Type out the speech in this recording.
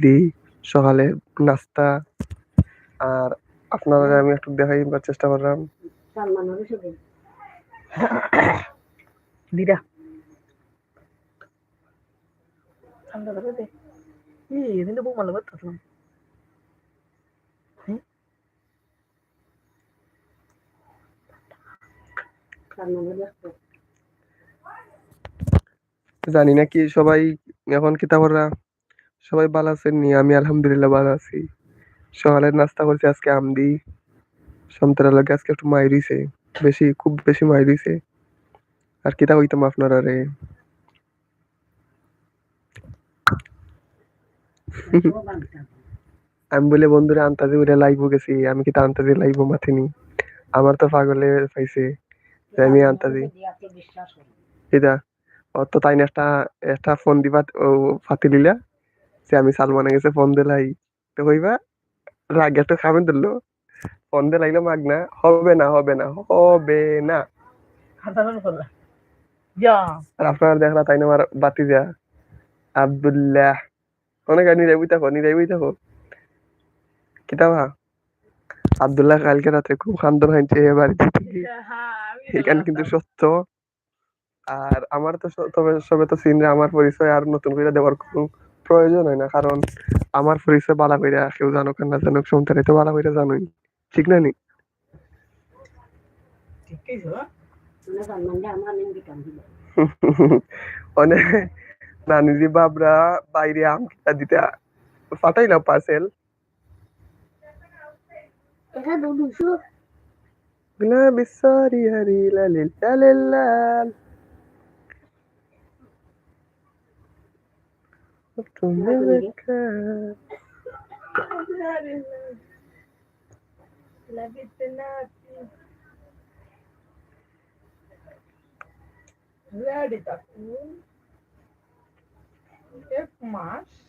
দিই সকালে নাস্তা আর আপনারা আমি একটু দেখাইবার চেষ্টা করলাম। জানি না কি সবাই এখন কিতাবরা সবাই ভালো আছেন নি? আমি আলহামদুলিল্লাহ ভালো আছি। সকালে নাস্তা করছি, আজকে আমদি সন্তরা লাগে আজকে একটু মাই দিছে। বেশি, খুব বেশি মাই দিছে। আর কিতা হইতাম আপনারা রে আমি বলে বন্ধুরা, আন্তাজে উড়ে লাইভ গেছি। আমি কিতা আন্তাজে লাইভ মাথিনি আমার তো পাগলে পাইছে আমি আন্তাজি। এটা অত তাই না, একটা একটা ফোন দিবা ফাতি দিলা যে আমি সালমানে গেছে ফোন দিলাই। তো কইবা, রাগে তো খাবেন দিল। ফোন দিয়ে লাগলে মাগ না, হবে না হবে না। হবে না আর তাই আমার বাতি যা আব্দুল্লাহ। অনেক থাকো নিরাবই থাকো। কিতাবা আব্দুল্লাহ কালকে রাতে খুব খান্দন হয়েছে বাড়িতে এখানে কিন্তু সত্য। আর আমার তো তবে সবে তো চিনরে আমার পরিচয় আর নতুন করে দেওয়ার কোনো প্রয়োজন হয় না কারণ আমার পরিচয় বালা কইরা কেউ জানুক না জানুক সন্তানে তো বালা কইরা জানোই। ঠিক না নি? অনেক নানিজি বাবরা বাইরে আম কিনা দিতে। পার্সেলগুলা বিসারি হারি to America. Lavite natin. Ready, Takun. F March.